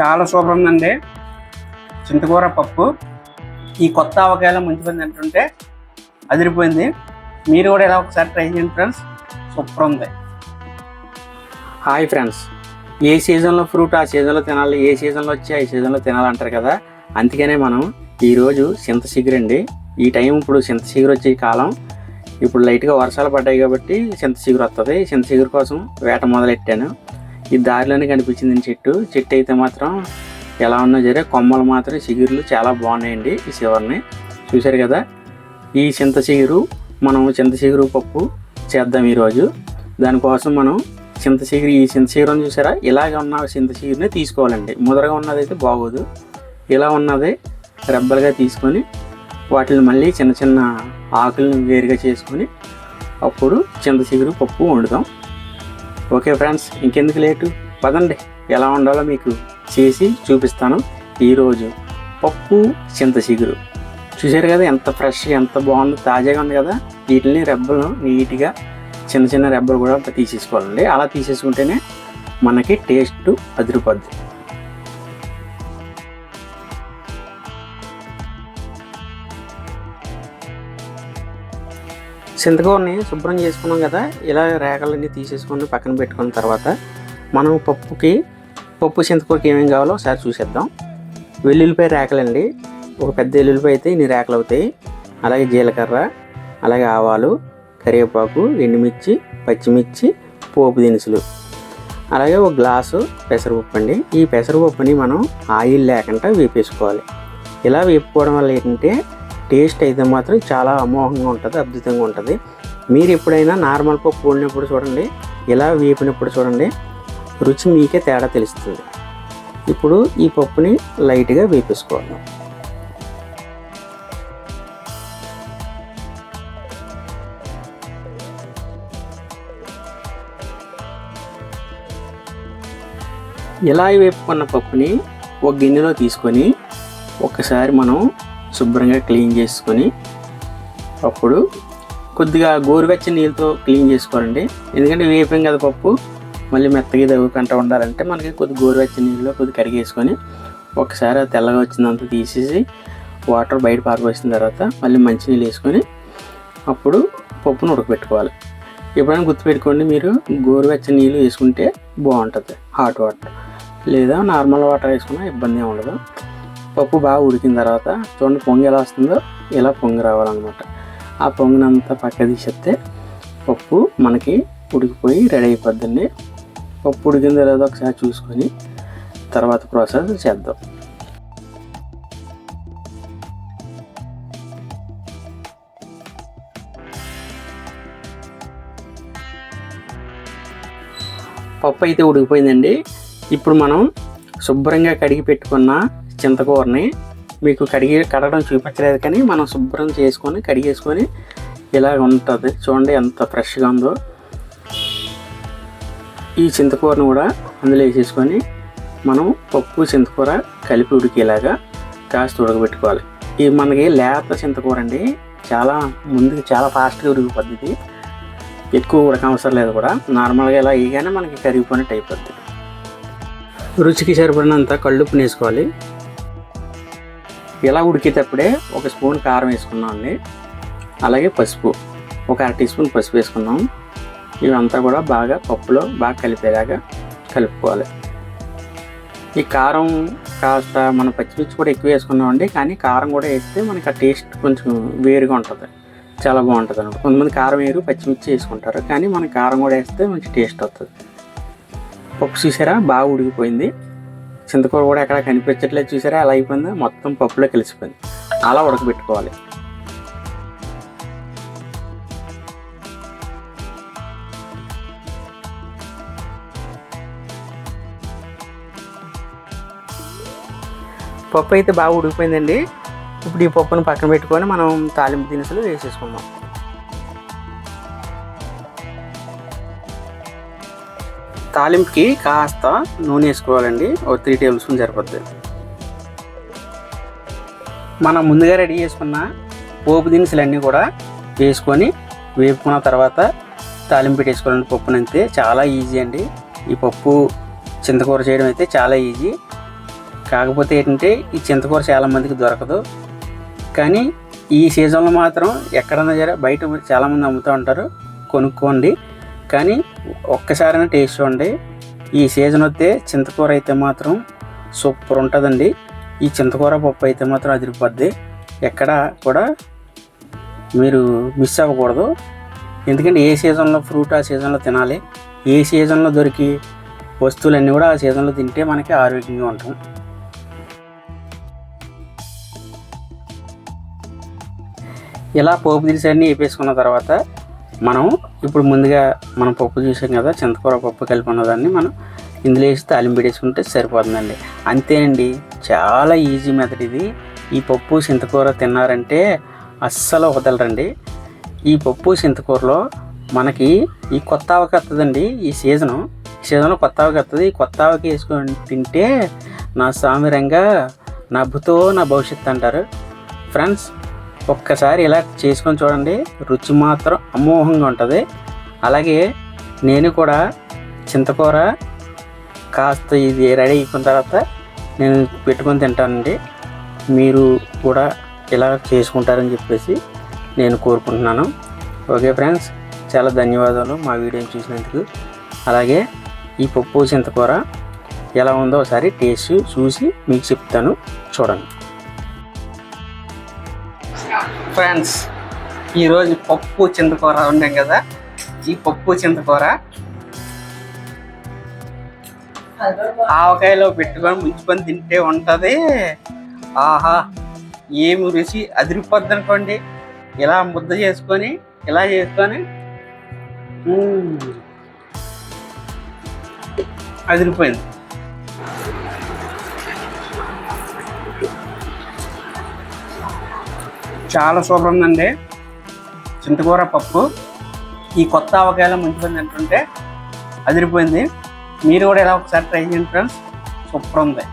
చాలా సూపర్ ఉందండి. చింతకూర పప్పు. ఈ కొత్త ఆవకాయలో మంచిపోయింది తింటుంటే అదిరిపోయింది. మీరు కూడా ఇలా ఒకసారి ట్రై చేయండి ఫ్రెండ్స్. సూపర్ ఉంది. Hi friends. ఏ సీజన్లో ఫ్రూట్ ఆ సీజన్లో తినాలి ఏ సీజన్లో వచ్చి ఆ సీజన్లో తినాలంటారు కదా? అందుకనే మనం ఈరోజు చింత చిగురండి ఈ టైం ఇప్పుడు చింత చిగురు వచ్చే కాలం. ఇప్పుడు లైట్గా వర్షాలు పడ్డాయి కాబట్టి చింత చిగురు వస్తుంది చింత చిగురు కోసం వేట మొదలెట్టాను. ఈ దారిలోనే కనిపించింది చెట్టు. చెట్టు అయితే మాత్రం ఎలా ఉన్నా సరే కొమ్మలు మాత్రం చిగురులు చాలా బాగున్నాయండి ఈ చివరిని. చూశారు కదా? ఈ చింత చిగురు మనం చింత చిగురు పప్పు చేద్దాం ఈరోజు. దానికోసం మనం చింత చిగురు ఈ చింత చిగురుని చూసారా? ఇలాగ ఉన్న చింత చిగురుని తీసుకోవాలండి. ముదరగా ఉన్నదైతే బాగోదు. ఇలా ఉన్నది రెబ్బలుగా తీసుకొని వాటిని మళ్ళీ చిన్న చిన్న ఆకులను వేరుగా చేసుకొని అప్పుడు చింత చిగురు పప్పు వండుతాం. ఓకే ఫ్రెండ్స్ ఇంకెందుకు లేటు? పదండి. ఎలా ఉండాలో మీకు చేసి చూపిస్తాను. ఈరోజు పప్పు చింత చిగురు. చూశారు కదా ఎంత ఫ్రెష్ ఎంత బాగుంది తాజాగా ఉంది కదా? వీటిని రెబ్బలు నీట్గా చిన్న చిన్న రెబ్బలు కూడా తీసేసుకోవాలండి. అలా తీసేసుకుంటేనే మనకి టేస్ట్ అదిరిపోద్ది. చింతకూరని శుభ్రం చేసుకున్నాం కదా ఇలా రేఖలన్నీ తీసేసుకొని పక్కన పెట్టుకున్న తర్వాత మనం పప్పుకి పప్పు చింతకూరకి ఏమేమి కావాలో ఒకసారి చూసేద్దాం. వెల్లుల్లిపాయ రేఖలండి ఒక పెద్ద వెల్లుల్లిపాయ అయితే ఇన్ని రేఖలు అవుతాయి. అలాగే జీలకర్ర అలాగే ఆవాలు కరివేపాకు ఎండుమిర్చి పచ్చిమిర్చి పోపు దినుసులు. అలాగే ఒక గ్లాసు పెసరపప్పు అండి. ఈ పెసరపప్పుని మనం ఆయిల్ లేకుండా వేపేసుకోవాలి. ఇలా వేపుకోవడం వల్ల ఏంటంటే టేస్ట్ అయితే మాత్రం చాలా అమోఘంగా ఉంటుంది అద్భుతంగా ఉంటుంది. మీరు ఎప్పుడైనా నార్మల్ పప్పు వండినప్పుడు చూడండి ఇలా వేపినప్పుడు చూడండి రుచి మీకే తేడా తెలుస్తుంది. ఇప్పుడు ఈ పప్పుని లైట్గా వేపేసుకోవాలి. ఇలా వేపుకున్న పప్పుని ఒక గిన్నెలో తీసుకొని ఒకసారి మనం శుభ్రంగా క్లీన్ చేసుకొని అప్పుడు కొద్దిగా గోరువెచ్చని నీళ్ళతో క్లీన్ చేసుకోవాలండి. ఎందుకంటే వేపాం కదా పప్పు. మళ్ళీ మెత్తగా తవ్వుకుంటూ ఉండాలంటే మనకి కొద్ది గోరువెచ్చని నీళ్ళలో కొద్ది కరిగేసుకొని ఒకసారి ఆ తెల్లగా వచ్చిందంతా తీసేసి వాటర్ బయట పారిపోసిన తర్వాత మళ్ళీ మంచినీళ్ళు వేసుకొని అప్పుడు పప్పును ఉడకబెట్టుకోవాలి. ఎప్పుడైనా గుర్తుపెట్టుకోండి మీరు గోరువెచ్చని నీళ్ళు వేసుకుంటే బాగుంటుంది. Hot water. లేదా నార్మల్ వాటర్ వేసుకున్నా ఇబ్బంది ఏమి ఉండదు. పప్పు బాగా ఉడికిన తర్వాత చూడండి పొంగి ఎలా వస్తుందో ఇలా పొంగి రావాలన్నమాట. ఆ పొంగినంతా పక్క తీసేస్తే పప్పు మనకి ఉడికిపోయి రెడీ అయిపోద్దండి. పప్పు ఉడికిందో లేదో ఒకసారి చూసుకొని తర్వాత ప్రాసెస్ చేద్దాం. పప్పు అయితే ఉడికిపోయిందండి. ఇప్పుడు మనం శుభ్రంగా కడిగి పెట్టుకున్న చింతకూరని మీకు కడిగి కడగడం చూపించలేదు కానీ మనం శుభ్రం చేసుకొని కడిగేసుకొని ఇలా ఉంటుంది. చూడండి ఎంత ఫ్రెష్గా ఉందో. ఈ చింతకూరను కూడా అందులో వేసేసుకొని మనం పప్పు చింతకూర కలిపి ఉడికేలాగా కాస్త ఉడకబెట్టుకోవాలి. ఇది మనకి లేత చింతకూర అండి. చాలా ముందుకు చాలా ఫాస్ట్గా ఉడికి పద్ధతి ఎక్కువ ఉడకవసరం లేదు కూడా. నార్మల్గా ఇలా వేయగానే మనకి కరిగిపోయినట్టు అయిపోద్ది. రుచికి సరిపడినంత కళ్ళుప్పు వేసుకోవాలి. ఇలా ఉడికేటప్పుడే ఒక స్పూన్ కారం వేసుకున్నాం అండి. అలాగే పసుపు. ఒక అర టీ స్పూన్ పసుపు వేసుకున్నాం. ఇవంతా కూడా బాగా పప్పులో బాగా కలిపేలాగా కలుపుకోవాలి. ఈ కారం కాస్త మన పచ్చిమిర్చి కూడా ఎక్కువ వేసుకున్నామండి. కానీ కారం కూడా వేస్తే మనకి ఆ టేస్ట్ కొంచెం వేరుగా ఉంటుంది. చాలా బాగుంటుంది అనమాట కొంతమంది కారం వేరు పచ్చిమిర్చి వేసుకుంటారు. కానీ మన కారం కూడా వేస్తే మంచి టేస్ట్ వస్తుంది. పప్పు చూసారా? బాగా ఉడికిపోయింది. చింతకూర కూడా ఎక్కడ కనిపించట్లేదు చూసారా? అలా అయిపోయింది. మొత్తం పప్పులో కలిసిపోయింది. అలా ఉడకబెట్టుకోవాలి. పప్పు అయితే బాగా ఉడికిపోయిందండి. ఇప్పుడు ఈ పప్పును పక్కన పెట్టుకొని మనం తాలింపు దినుసులు వేసేసుకుందాం. తాలింపుకి కాస్త నూనె వేసుకోవాలండి. ఒక త్రీ టేబుల్ స్పూన్ సరిపోద్ది. మనం ముందుగా రెడీ చేసుకున్న పోపు దినుసులన్నీ కూడా వేసుకొని వేపుకున్న తర్వాత తాలింపు పెట్టేసుకోవాలండి. పప్పునంతే చాలా ఈజీ అండి. ఈ పప్పు చింతకూర చేయడం అయితే చాలా ఈజీ. కాకపోతే ఏంటంటే ఈ చింతకూర చాలా మందికి దొరకదు. కానీ ఈ సీజన్లో మాత్రం ఎక్కడన్నా సరే బయట చాలామంది అమ్ముతూ ఉంటారు. కొనుక్కోండి. కానీ ఒక్కసారైనా టేస్ట్ చూడండి. ఈ సీజన్ వస్తే చింతకూర అయితే మాత్రం సూపర్ ఉంటుందండి. ఈ చింతకూర పప్పు అయితే మాత్రం అదిరిపోద్ది. ఎక్కడ కూడా మీరు మిస్ అవ్వకూడదు. ఎందుకంటే ఏ సీజన్లో ఫ్రూట్ ఆ సీజన్లో తినాలి. ఏ సీజన్లో దొరికి వస్తువులన్నీ కూడా ఆ సీజన్లో తింటే మనకి ఆరోగ్యంగా ఉంటాం. ఇలా పోపు దినుసు అన్నీ వేపేసుకున్న తర్వాత మనం ఇప్పుడు ముందుగా మనం పప్పు చూసాం కదా చింతకూర పప్పు కలిపి ఉన్నదాన్ని మనం ఇందులో వేసి తాలింపు పెట్టేసుకుంటే సరిపోతుందండి. అంతేనండి చాలా ఈజీ మెథడ్ ఇది. ఈ పప్పు చింతకూర తిన్నారంటే అస్సలు వదలరండి. ఈ పప్పు చింతకూరలో మనకి ఈ కొత్త ఆవకి వస్తుందండి ఈ సీజను. ఈ సీజన్లో కొత్త ఆవకి వస్తుంది ఈ కొత్త ఆవకి వేసుకొని తింటే నా సామిరంగా నా భుతో నా భవిష్యత్తు అంటారు. ఫ్రెండ్స్ ఒక్కసారి ఇలా చేసుకొని చూడండి. రుచి మాత్రం అమోఘంగా ఉంటుంది. అలాగే నేను కూడా చింతకూర కాస్త ఇది రెడీ అయిపోయిన తర్వాత నేను పెట్టుకొని తింటానండి. మీరు కూడా ఇలా చేసుకుంటారని చెప్పేసి నేను కోరుకుంటున్నాను. ఓకే ఫ్రెండ్స్ చాలా ధన్యవాదాలు మా వీడియోని చూసినందుకు. అలాగే ఈ పప్పు చింతకూర ఎలా ఉందో ఒకసారి టేస్ట్ చూసి మీకు చెప్తాను. చూడండి. ఫ్రెండ్స్ ఈరోజు పప్పు చింతకూర ఉండాం కదా? ఈ పప్పు చింతకూర ఆవకాయలో పెట్టుకొని ముంచుకొని తింటే ఉంటుంది. ఆహా ఏమి రుచి అదిరిపోద్ది అనుకోండి. ఇలా ముద్ద చేసుకొని ఇలా చేసుకొని అదిరిపోయింది. చాలా సూపర్ ఉందండి చింతకూర పప్పు. ఈ కొత్త ఆవకాయలో మంచిపోయింది అంటుంటే అదిరిపోయింది. మీరు కూడా ఇలా ఒకసారి ట్రై చేయండి ఫ్రెండ్స్. సూపర్ ఉంది.